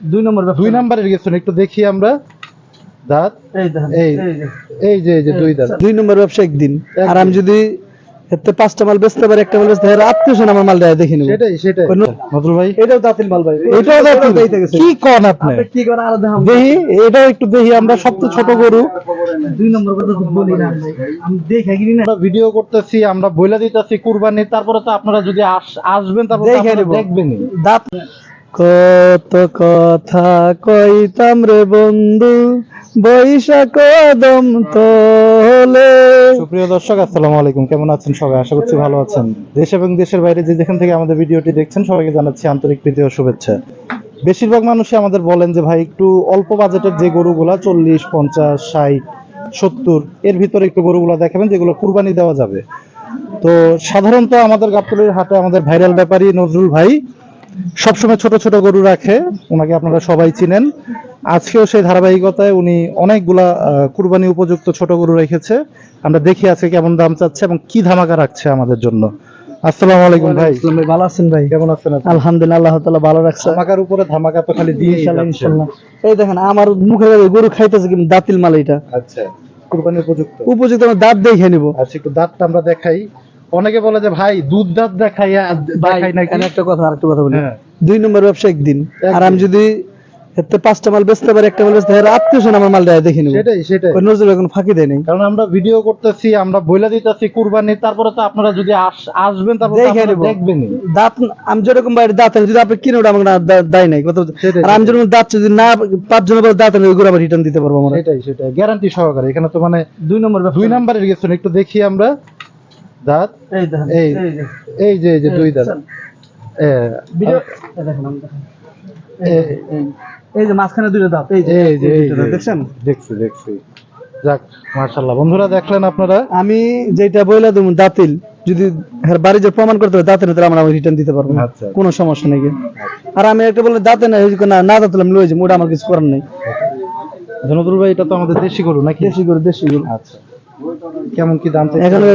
দুই নম্বর দুই নাম্বারের গেছেন একটু দেখি আমরা। দাঁত। এই এই এই যে। এই যে দুই দাঁত। দুই নম্বর ব্যবসা একদিন। আর আমি যদি এতে পাঁচটা মাল বেচতে পারি একটা মাল বেচতে পারি আত্মীয় স্বজন আমার মাল দেয় দেখে নেব। সেটাই সেটাই। নজরুল ভাই? এটাও দাতিল মাল ভাই। এটাও দাঁত দিতে কি কোন আপনি? কি আরও দেখাম দেখি এটাও একটু দেখি আমরা সবচেয়ে ছোট গরু। দুই নম্বর কথা তো বলি না আমি দেখে কিনি না। আমরা ভিডিও করতেছি আমরা বইলা দিতেছি কুরবানি তারপরে তো আপনারা যদি আস- আসবেন তারপরে তো দেখে আপনারা দাঁত কত কথা কইতাম রে বন্ধু বৈশা কদম তোলে সুপ্রিয় দর্শক, আসসালামু আলাইকুম। কেমন আছেন সবাই? আশা করছি ভালো আছেন। দেশ এবং দেশের বাইরে যে যেখান থেকে আমাদের ভিডিওটি দেখছেন, সবাইকে জানাচ্ছি আন্তরিক প্রীতি ও শুভেচ্ছা। বেশিরভাগ মানুষই আমাদের বলেন যে, ভাই, একটু অল্প বাজেটের যে গরুগুলা, চল্লিশ, পঞ্চাশ, ষাট, সত্তর, এর ভিতরে একটু গরুগুলা দেখাবেন, যেগুলো কুরবানি দেওয়া যাবে। তো সাধারণত আমাদের গাবতলির হাটে আমাদের ভাইরাল ব্যাপারী নজরুল ভাই সবসময় ছোট ছোট গরু রাখে ওনাকে আপনারা সবাই চিনেন। আজকেও সেই ধারাবাহিকতায় উনি অনেকগুলা কুরবানি উপযুক্ত ছোট গরু রেখেছে। আমরা দেখি আজকে কেমন দাম চাচ্ছে এবং কি ধামাকা রাখছে আমাদের জন্য। আসসালামু আলাইকুম ভাই। ভালো আছেন ভাই? কেমন আছেন? আলহামদুলিল্লাহ আল্লাহ তাআলা ভালো রাখছে। ধামাকার উপরে ধামাকা তো খালি দিয়ে ইনশাআল্লাহ এই দেখেন আমার মুখে গরু খাইতেছে কিন্তু দাঁতিল মাল এটা আচ্ছা কুরবানি উপযুক্ত। উপযুক্ত আমার দাঁত দেখে নিব। আচ্ছা একটু দাঁতটা আমরা দেখাই। অনেকে বলে যে ভাই দুধ দাঁত দেখাই ভাই দেখাই নাকি? একটা কথা আরেকটা কথা বলি। হ্যাঁ। দুই নম্বর ব্যবসা একদিন। আর আমি যদি পাঁচটা মাল বেচতে পারি একটা মাল বেচতে পারি আত্মীয় স্বজন আমার মাল দেয় দেখে নেব। সেটাই সেটাই। নজরুল এখন ফাঁকি দেয় নাই। কারণ আমরা ভিডিও করতেছি আমরা বইলা দিতেছি কুরবানি তারপরে তো আপনারা যদি আসবেন তারপরে তো দেখে আপনারা নেব। দেখবেনই। দাঁত আমি যেরকম বাইরে দাঁত যদি আপনি কিনে ওটা আমাকে দেয় নাই কত আর আমি যেরকম দাঁত যদি না পাঁচ জনের পর দাঁত ওইগুলো আবার রিটার্ন দিতে পারব আমরা। সেটাই সেটাই। গ্যারান্টি সহকারে। এখানে তো মানে দুই নম্বর দুই নাম্বারের গেছেন একটু দেখি আমরা। দাঁত? এই এই যে। এই যে দুই দাঁত। এই যে মাঝখানে দুটো দাঁত এই যে। এই যে দাঁত, দেখছেন? দেখছি দেখছি। যাক বন্ধুরা দেখলেন আপনারা? আমি যেটা বইলা দেবো দাঁতিল। যদি হ্যাঁ বাড়ি যে প্রমাণ করতে হবে দাঁতে না তাহলে আমরা রিটার্ন দিতে পারব না। আচ্ছা কোনো সমস্যা নেই গিয়ে। আর আমি একটা বলে দাঁতে না না না দাঁতলে আমি লয়ে যাব ওটা আমার কিছু করার নেই। জনদুল ভাই এটা তো আমাদের দেশি গরু নাকি? দেশি গরু দেশি গরু। আচ্ছা। কেমন কি দাম? এখানে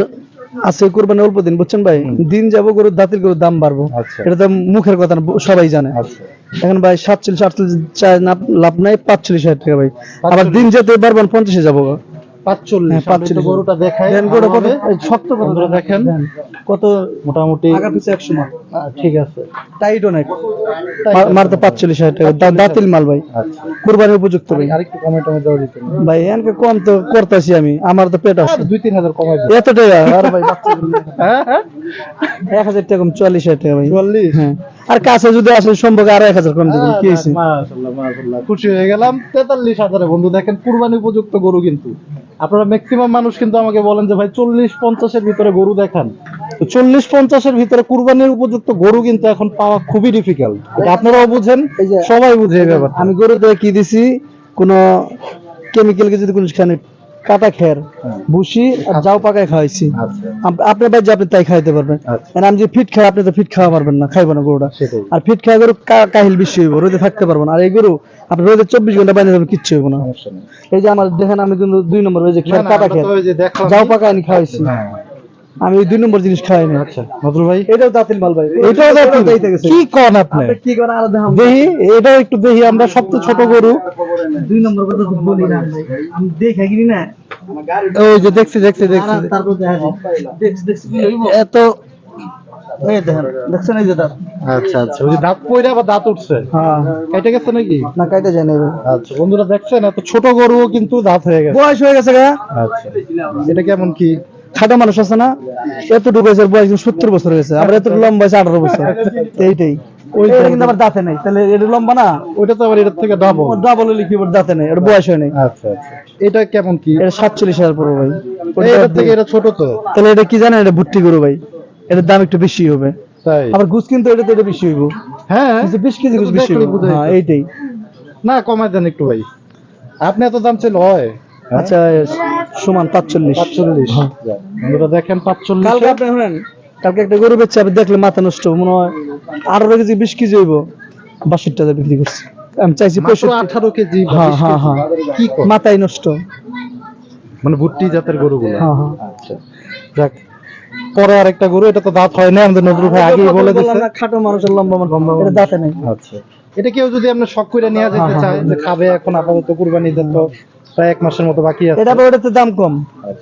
আছে কোরবানি অল্প দিন বুঝছেন ভাই? দিন যাব গরুর দাঁতের গরুর দাম বাড়বো। আচ্ছা। এটা তো মুখের কথা না সবাই জানে। আচ্ছা। এখন ভাই সাতচল্লিশ আটচল্লিশ লাভ নাই পাঁচচল্লিশ হাজার টাকা ভাই। আবার দিন যেতে পারবেন পঞ্চাশে যাব হ্যাঁ। গরুটা দেখাই শক্ত বন্ধুরা দেখেন। কত মোটামুটি ঠিক আছে। মারতে পাঁচচল্লিশ হাজার টাকা। দা- মাল ভাই। আচ্ছা। কুরবানির উপযুক্ত ভাই। আরেকটু কমে টমে দেওয়া যেত ভাই এনকে কম তো করতেছি আমি। আমার তো পেট আছে দুই তিন হাজার কমাই এত টাকা? আর ভাই বাচ্চাগুলো হ্যাঁ হ্যাঁ। এক হাজার টাকা চুয়াল্লিশ হাজার টাকা ভাই। চুয়াল্লিশ? হ্যাঁ। আর কাছে যদি আসে সম্পর্কে আরও এক হাজার কম দেবেন। কি হয়েছে। খুশি হয়ে গেলাম। তেতাল্লিশ হাজারে বন্ধু। দেখেন কুরবানি উপযুক্ত গরু কিন্তু। আপনারা ম্যাক্সিমাম মানুষ কিন্তু আমাকে বলেন যে ভাই চল্লিশ পঞ্চাশের ভিতরে গরু দেখান। তো চল্লিশ পঞ্চাশের ভিতরে কুরবানির উপযুক্ত গরু কিন্তু এখন পাওয়া খুবই ডিফিকাল্ট আপনারাও বুঝেন সবাই বুঝে এই ব্যাপার আমি গরু গরুতে কি দিছি কোনো কেমিক্যাল যদি কোনো খানে কাটা খের ভুসি আর যাও পাকায় খাওয়াইছি। আচ্ছা। আপনার বাড়ি আপনি তাই খাইতে পারবেন। মানে আর আমি যে ফিট খাই আপনি তো ফিট খাওয়া পারবেন না খাইবো না গরুটা। আর ফিট খাওয়া গরু কা- কাহিল বেশি হইব রোদে থাকতে পারব না। আর এই গরু আপনি রোদে চব্বিশ ঘণ্টা বাইরে যাবেন কিচ্ছু হইব না। এই যে আমার দেখেন আমি কিন্তু দুই নম্বর ওই যে খের কাটা খের যাও পাকা আনি খাওয়াইছি। হ্যাঁ। আমি দুই নম্বর জিনিস খাওয়াই না আচ্ছা নজরুল ভাই? এটাও দাঁতিল মাল ভাই। এটাও গেছে। কি কন আপনি? কি করে আলাদা হাম দেখি এটাও একটু দেখি আমরা সবচেয়ে ছোট গরু। দুই নম্বর কথা তো বলি না ভাই। আমি দেখে কিনি না। ওই যে দেখছি দেখছি দেখছি। তারপর দেখা। দেখছি দেখছি কি হইব। এত এই দেখেন দেখছেন এই যে দাঁত। আচ্ছা আচ্ছা ওই দাঁত পইরা আবার দাঁত উঠছে। হ্যাঁ। কেটে গেছে নাকি? না কাইতে যায় না আচ্ছা বন্ধুরা দেখছেন এত ছোট গরুও কিন্তু দাঁত হয়ে গেছে। বয়স হয়ে গেছে গা। আচ্ছা এটা কেমন কি? খাটো মানুষ আছে না? এতটুকু বয়সের বয়স সত্তর বছর হয়েছে। আবার এতটুকু লম্বা হয়েছে আঠারো বছর। এইটাই। ওই কিন্তু আবার দাঁতে নাই। তাহলে এটা লম্বা না? ওইটা তো আবার এটার থেকে ডাবল ডাবল হলে কি দাঁতে নাই। এটা বয়স হয় নাই। আচ্ছা আচ্ছা। এটা কেমন কি? এটা সাতচল্লিশ হাজার পড়বে ভাই। এটার থেকে এটা ছোট তো। তাহলে এটা কি জানেন? এটা ভুট্টি গরু ভাই। এটার দাম একটু বেশি হবে। আবার গুছ কিন্তু এটা এটা বেশি হইব। হ্যাঁ। বিশ কেজি গুছ বেশি হইব। হ্যাঁ এইটাই। না কমাই দেন একটু ভাই। আপনি এত দাম চাইলে হয়? আচ্ছা সমান পাঁচচল্লিশ। পাঁচচল্লিশ। বন্ধুরা দেখেন পাঁচচল্লিশ। কালকে আপনি শুনেন কালকে একটা গরু বেচছে আপনি দেখলে মাথা নষ্ট মনে হয় আঠারো কেজি বিশ কেজি হইব। বাষট্টি টাকা বিক্রি করছি। আমি চাইছি আঠারো কেজি হ্যাঁ হ্যাঁ হ্যাঁ। মাথায় নষ্ট। মানে ভুট্টি জাতের গরুগুলো? হ্যাঁ হ্যাঁ। আচ্ছা। যাক পরে আরেকটা গরু এটা তো দাঁত হয় না আমাদের নজরুল ভাই আগেই বলে দিচ্ছে খাটো মানুষের লম্বা মানুষ এটা দাঁতে নেই। আচ্ছা। এটা কেউ যদি আপনার শখ করে নিয়ে যেতে হ্যাঁ, চায় যে খাবে এখন আপাতত কুরবানি ঈদের তো প্রায় এক মাসের মতো বাকি আছে। এটা ওটাতে দাম কম।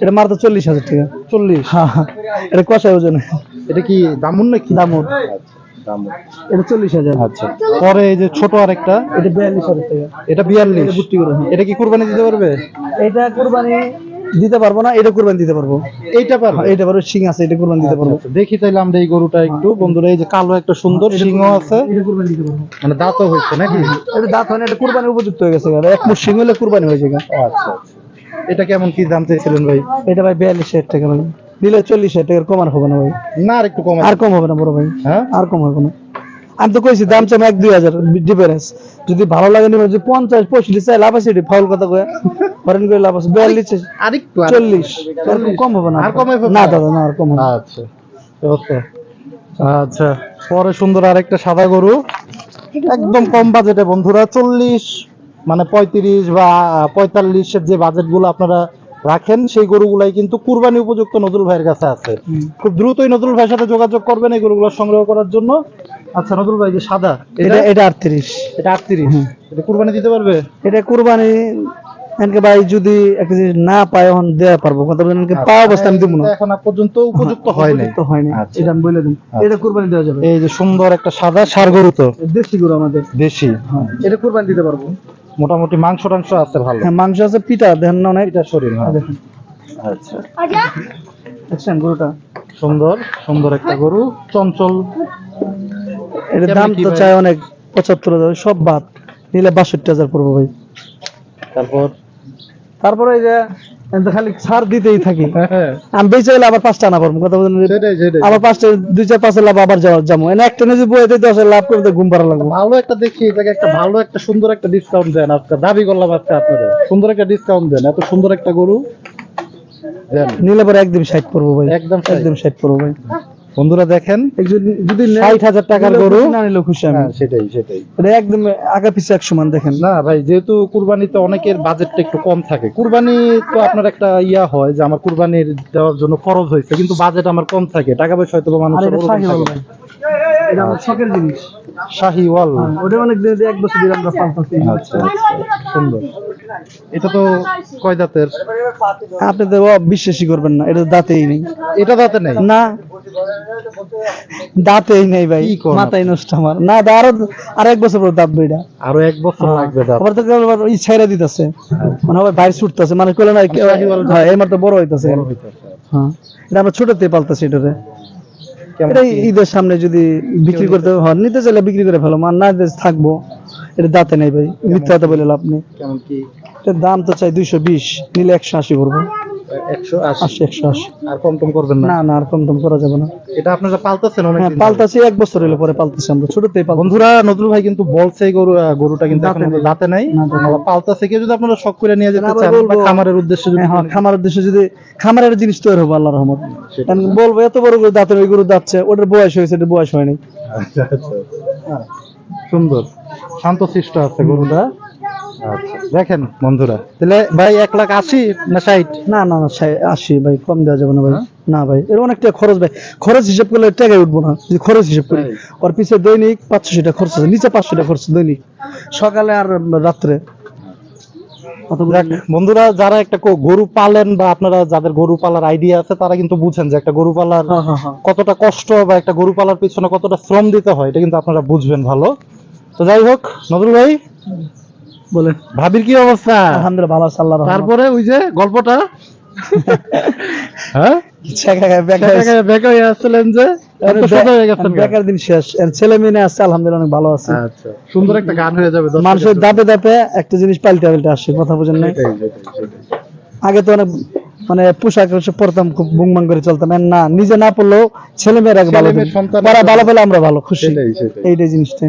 এটা মারতে চল্লিশ হাজার টাকা। চল্লিশ? হ্যাঁ হ্যাঁ। এটা কষায় ওজনে। এটা কি দামুন নাকি? দামুন। এটা চল্লিশ হাজার। আচ্ছা। পরে এই যে ছোট আরেকটা। এটা বিয়াল্লিশ হাজার টাকা। এটা বিয়াল্লিশ? এটা হ্যাঁ। এটা কি কুরবানি দিতে পারবে? এটা কুরবানি দিতে পারব না এটা কুরবানি দিতে পারব। এইটা পারবে? হ্যাঁ, এটা পারব সিং আছে এটা কুরবানি দিতে পারব। আচ্ছা, দেখি তাইলে আমরা এই গরুটা একটু বন্ধুরা এই যে কালো একটা সুন্দর সিংহ আছে। এটা কুরবানি দিতে পারব। মানে দাঁতও হয়েছে নাকি? এটা দাঁত হয় না এটা কুরবানি উপযুক্ত হয়ে গেছে এক মুঠ সিং হলে কুরবানি হয়ে যাবে আচ্ছা আচ্ছা। এটা কেমন কি দাম চাইছিলেন ভাই? এটা ভাই বিয়াল্লিশ হাজার টাকা ভাই। নিলে চল্লিশ হাজার টাকার কম আর হবে না ভাই। না আর একটু কম আর কম হবে না বড় ভাই। হ্যাঁ? আর কম হবে না। আমি তো কইছি দাম চাম এক দুই হাজার ডিফারেন্স যদি ভালো লাগে নিবে যদি পঞ্চাশ পঁয়ষট্টি চাই লাভ আছে এটি ফাউল কথা কয়ে। ফরেন করে লাভ আছে বিয়াল্লিশ আরেকটু চল্লিশ। এরকম কম হবে না। আর কম হবে না? দাদা না আর কম হবে আচ্ছা ওকে। আচ্ছা পরে সুন্দর আরেকটা সাদা গরু। একদম কম বাজেটে বন্ধুরা চল্লিশ মানে পঁয়ত্রিশ বা পঁয়তাল্লিশের যে বাজেটগুলো আপনারা রাখেন সেই গরুগুলাই কিন্তু কুরবানি উপযুক্ত নজরুল ভাইয়ের কাছে আছে। খুব দ্রুতই নজরুল ভাইয়ের সাথে যোগাযোগ করবেন এই গরুগুলো সংগ্রহ করার জন্য। আচ্ছা নজরুল ভাই যে সাদা এটা এটা? আটত্রিশ। এটা আটত্রিশ? এটা কুরবানি দিতে পারবে? এটা কুরবানি এনকে ভাই যদি একটা জিনিস না পায় এখন দেওয়া পারব। কথা বলেন এনকে পাওয়া অবস্থা আমি দেবো না। এখন পর্যন্ত উপযুক্ত হয় নাই। তো হয় না আচ্ছা। এটা আমি বলে দিন এটা কুরবানি দেওয়া যাবে। এই যে সুন্দর একটা সাদা সার গরু তো। দেশি গরু আমাদের। দেশি। হ্যাঁ। এটা কুরবানি দিতে পারব। মোটামুটি মাংস টাংস আছে ভালো। হ্যাঁ মাংস আছে পিঠা দেন না অনেক। এটা শরীর হ্যাঁ। দেখেন। আচ্ছা। দেখছেন গরুটা? সুন্দর সুন্দর একটা গরু চঞ্চল। এর দাম তো চাই অনেক পঁচাত্তর হাজার সব বাদ। নিলে বাষট্টি হাজার পড়ব ভাই। তারপর? তারপরে এই যে খালি ছাড় দিতেই থাকি। হ্যাঁ, আমি বেঁচে গেলে আবার পাঁচটা আনা পারব কথা বলেন আবার পাঁচটা দুই চার পাঁচের লাভ আবার যাওয়ার যাব। এনে একটা নিজে দিয়ে দশের লাভ করে ঘুম পাড়া লাগবো। ভালো একটা দেখি এটাকে একটা ভালো একটা সুন্দর একটা ডিসকাউন্ট দেন আজকে দাবি করলাম আজকে আপনাদের। সুন্দর একটা ডিসকাউন্ট দেন। এত সুন্দর একটা গরু নিলে পরে একদম ষাট পড়ব ভাই। একদম। একদম ষাট পড়ব ভাই। বন্ধুরা দেখেন যদি ষাট হাজার টাকার গরু। না নিলেও খুশি আমি। হ্যাঁ সেটাই সেটাই। এটা একদম আগা পিছিয়ে এক সমান দেখেন। না ভাই যেহেতু কুরবানিতে অনেকের বাজেটটা একটু কম থাকে। কুরবানি তো আপনার একটা ইয়া হয় যে আমার কুরবানির দেওয়ার জন্য খরচ হয়েছে কিন্তু বাজেট আমার কম থাকে। টাকা পয়সা হয়তো মানুষের এটা আমার শখের জিনিস। শাহিওয়াল হ্যাঁ, ওটা অনেক দিন এক বছর আমরা আচ্ছা আচ্ছা, সুন্দর। এটা তো কয় দাঁতের আপনি তো বিশ্বাসই করবেন না এটা দাঁতেই নেই। এটা দাঁতে নেই? না। দাঁতেই নেই ভাই মাথায় নষ্ট আমার। না আরও আর এক বছর পর দাঁত বইটা আরও এক বছর লাগবে দাঁত। আবার তো কেউ আবার ই ছাইরা দিতেছে। মানে আবার বাইরে ছুটতেছে। মানে কইলে না শাহিওয়াল হ্যাঁ এই মাত্র বড় হইতাছে। হ্যাঁ। এটা আমরা ছোটতে পালতাছি এটাতে এটা ঈদের সামনে যদি বিক্রি করতে হয় নিতে চাইলে বিক্রি করে ফেলো। আর না থাকব। এটা দাঁতে নেই ভাই মিথ্যা কথা বলে লাভ নেই। কেমন কি? এটার দাম তো চাই দুইশো বিশ নিলে একশো আশি করব। একশো আশি? আশি একশো আশি। আর কম টম করবেন না? না না আর কম টম করা যাবে না। এটা আপনারা পালতেছেন অনেক হ্যাঁ পালতাছি এক বছর হলে পরে পালতেছি আমরা। ছোটতেই পালতাছি। বন্ধুরা নজরুল ভাই কিন্তু বলছে গরু গরুটা কিন্তু এখন দাঁতে নেই। পালতাছে কেউ যদি আপনারা শখ করে নিয়ে যেতে আবার চান বা খামারের উদ্দেশ্যে যদি হ্যাঁ খামার উদ্দেশ্যে যদি খামারের জিনিস তৈরি হবে আল্লাহ রহমত। কারণ বলব এত বড় গরু দাঁতের ওই গরু দাঁতছে ওটার বয়স হয়েছে এটা বয়স হয়নি আচ্ছা আচ্ছা। হ্যাঁ, সুন্দর। শান্তশিষ্ট আছে গরুটা। আচ্ছা দেখেন বন্ধুরা। তাহলে ভাই এক লাখ আশি না ষাট? না না না আশি ভাই কম দেওয়া যাবে না ভাই। হ্যাঁ? না ভাই এর অনেকটা খরচ ভাই। খরচ হিসাব করলে টাকায় উঠবো না। যদি খরচ হিসাব করি ওর পিছিয়ে দৈনিক পাঁচশো টাকা খরচ আছে নিচে পাঁচশো টাকা খরচ দৈনিক। সকালে আর রাত্রে। বন্ধুরা যারা একটা গরু পালেন বা আপনারা যাদের গরু পালার আইডিয়া আছে তারা কিন্তু বুঝেন যে একটা গরু পালার হ্যাঁ হ্যাঁ হ্যাঁ। কতটা কষ্ট বা একটা গরু পালার পিছনে কতটা শ্রম দিতে হয় এটা কিন্তু আপনারা বুঝবেন ভালো। তো যাই হোক নজরুল ভাই বলেন। ভাবির কি অবস্থা? আলহামদুলিল্লাহ ভালো আছে আল্লাহ তারপরে ওই যে গল্পটা? হ্যাঁ? বেকার আসছিলেন যে এত সোজা গেছেন কেন? বেকার দিন শেষ। এর ছেলে মেয়ে আছে আলহামদুলিল্লাহ ভালো আছে। আচ্ছা। সুন্দর একটা গান হয়ে যাবে দর্শকের মানুষের জন্য। দাপে দাপে একটা জিনিস পাল্টে পাল্টে আসে কথা বোঝেন। আগে তো অনেক মানে পোশাক পরতাম খুব বুংবাং করে চলতাম। না নিজে না পড়লেও ছেলে মেয়েরা ভালো ওরা ভালো পেলে আমরা ভালো খুশি। এইটাই জিনিসটা।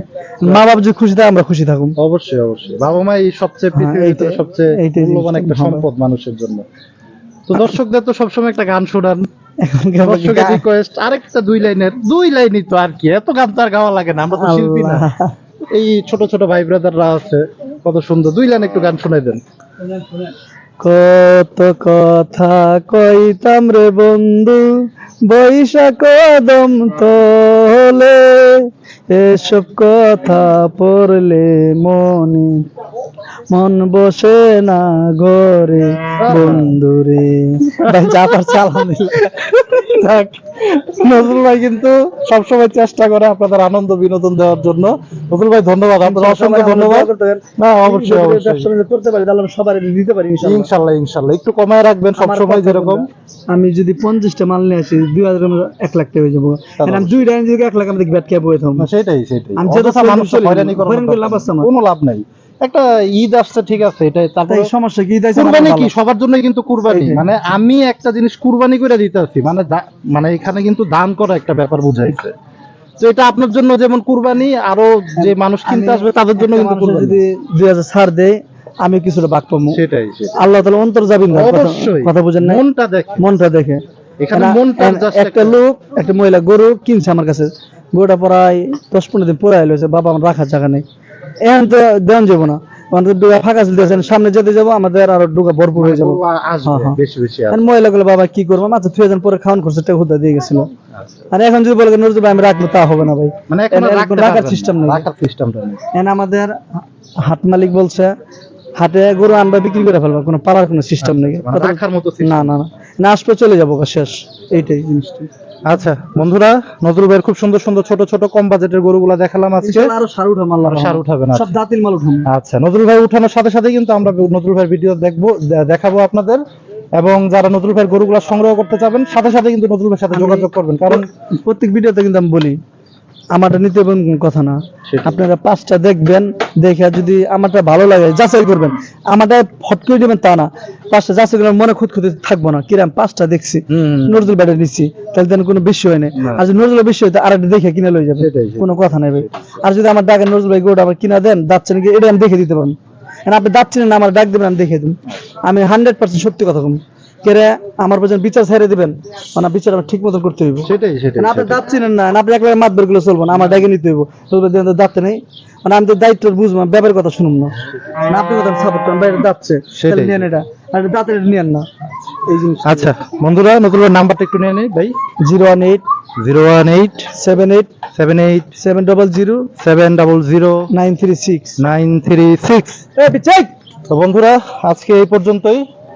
মা বাবা যদি খুশি থাকে আমরা খুশি থাকুন অবশ্যই অবশ্যই। বাবা মা এই সবচেয়ে হ্যাঁ, সবচেয়ে মূল্যবান একটা সম্পদ মানুষের জন্য। তো দর্শকদের তো সবসময় একটা গান শোনান। দর্শকের রিকোয়েস্ট আরেকটা দুই লাইনের দুই লাইনই তো আর কি এত গান তো আর গাওয়া লাগে না আমরা তো শিল্পী না। এই ছোট ছোট ভাই ব্রাদাররা আছে কত সুন্দর। দুই লাইন একটু গান শোনাই দেন। কত কথা কইতাম রে বন্ধু, বৈশাখ কদম তলে এসব কথা পড়লে মনে, মন বসে না ঘরে বন্ধুরে। যা আলহামদুলিল্লাহ। যাক, নজরুল ভাই কিন্তু সবসময় চেষ্টা করে আপনাদের আনন্দ বিনোদন দেওয়ার জন্য। নজরুল ভাই ধন্যবাদ। আপনার অসংখ্য ধন্যবাদ। না অবশ্যই অবশ্যই। করতে পারি তাহলে আমরা সবার দিতে পারি ইনশাআল্লাহ। ইনশাল্লাহ ইনশাল্লাহ। একটু কমায় রাখবেন সবসময় যেরকম। আমি যদি পঞ্চাশটা মাল নিয়ে আসি দুই হাজার এক লাখ টাকা হয়ে যাব। আমি দুইটা এনে যদি এক লাখ আমি দেখি ব্যাট খেয়ে বয়ে থাকব সেটাই সেটাই। আমি যেটা চলি, হয়রানি। কোনো লাভ নাই। একটা ঈদ আসছে ঠিক আছে তারপরে তাই সমস্যা কি? কুরবানি কি? সবার জন্যই কিন্তু কুরবানি। মানে আমি একটা জিনিস কুরবানি করে দিতেছি মানে মানে এখানে কিন্তু দান করা একটা ব্যাপার বুঝাইছে। তো এটা আপনার জন্য যেমন কুরবানি আরও যে মানুষ কিনতে আসবে তাদের জন্য কিন্তু কুরবানি। যদি দুই হাজার ছাড় দেয় আমি কিছুটা বাক পাবো। সেটাই আল্লাহ তালা অন্তর যাবেন না কথা- বুঝেন না মনটা দেখে। মনটা দেখে। এখানে মনটা একটা লোক একটা মহিলা গরু কিনছে আমার কাছে। গরুটা প্রায় দশ পনেরো দিন পরে এলো বাবা আমার রাখার জায়গা নেই। এখন তো দেওয়ান যাব না। আমাদের ডুগা ফাঁকা ছিল সামনে যেতে যাব আমাদের আরও ডুগা ভরপুর হয়ে যাব। হ্যাঁ। বেশি বেশি আসবে। আর মহিলাগুলো বাবা কি করব? মাত্র দুই হাজার পরে খাওয়ান করছে টাকা হুদা দিয়ে গেছিল। আর এখন যদি বলে নজরুল ভাই আমি রাখব তা হবে না ভাই। মানে রাখার সিস্টেম নেই। রাখার সিস্টেমটা নেই। আমাদের হাট মালিক বলছে হাটে গরু আনবা বিক্রি করে ফেলবা কোনো পাড়ার কোনো সিস্টেম নেই। মানে রাখার মতো না না না। না আসবে চলে যাব শেষ। এইটাই জিনিসটা। আচ্ছা বন্ধুরা নজরুল ভাইয়ের খুব সুন্দর সুন্দর ছোট ছোট কম বাজেটের গরুগুলা দেখালাম আজকে। আরও সার আল্লাহ আরও সার উঠাবেন, আচ্ছা। সব দাতিল মাল উঠাম। আচ্ছা নজরুল ভাই উঠানোর সাথে সাথে কিন্তু আমরা নজরুল ভাইয়ের ভিডিও দেখব দেখাবো আপনাদের। এবং যারা নজরুল ভাইয়ের গরুগুলা সংগ্রহ করতে চাবেন সাথে সাথে কিন্তু নজরুল ভাইয়ের সাথে যোগাযোগ করবেন। কারণ প্রত্যেক ভিডিওতে কিন্তু আমি বলি আমারটা নিতে কথা না। আপনারা পাঁচটা দেখবেন দেখে যদি আমারটা ভালো লাগে যাচাই করবেন। আমারটা ফট করে দেবেন তা না। পাঁচটা যাচাই করলে মনে খুদ খুঁতে থাকব না। কিরাম পাঁচটা দেখছি। নজরুল ব্যাটে নিচ্ছি। তাহলে তেন কোনো বেশি হয় না। আর যদি নজরুল বেশি হয় আর দেখে কিনে লয়ে যাবে। কোনো কথা নেই ভাই। আর যদি আমার ডাকেন নজরুল ভাই গোটা আবার কিনা দেন দাচ্ছে নাকি এটা আমি দেখে দিতে কারণ আপনি দাচ্ছেন না আমার ডাক দেবেন আমি দেখে দিন আমি হান্ড্রেড পার্সেন্ট সত্যি কথা কম কেরে আমার পর্যন্ত বিচার ছেড়ে দিবেন। মানে বিচার আমার ঠিক মতো করতে হইব। সেটাই সেটাই মানে আপনি দাঁত চিনেন না আপনি একবার মাত বেরগুলো চলবো না আমার ডাকে নিতে হইব। চলবে দাঁতে নেই। মানে আমি তো দায়িত্ব বুঝব ব্যাপারের কথা শুনুন না। মানে আপনি কথা সাপোর্ট করেন বাইরে দাঁতছে। সেটাই। তাহলে এটা। আর দাঁতের না। এই জিনিস আচ্ছা বন্ধুরা ভাইয়ের নাম্বারটা একটু নিয়ে নেই ভাই। Zero one eight zero one eight seven eight seven eight seven double zero seven double zero nine three six. Nine three six. তো বন্ধুরা আজকে এই পর্যন্তই।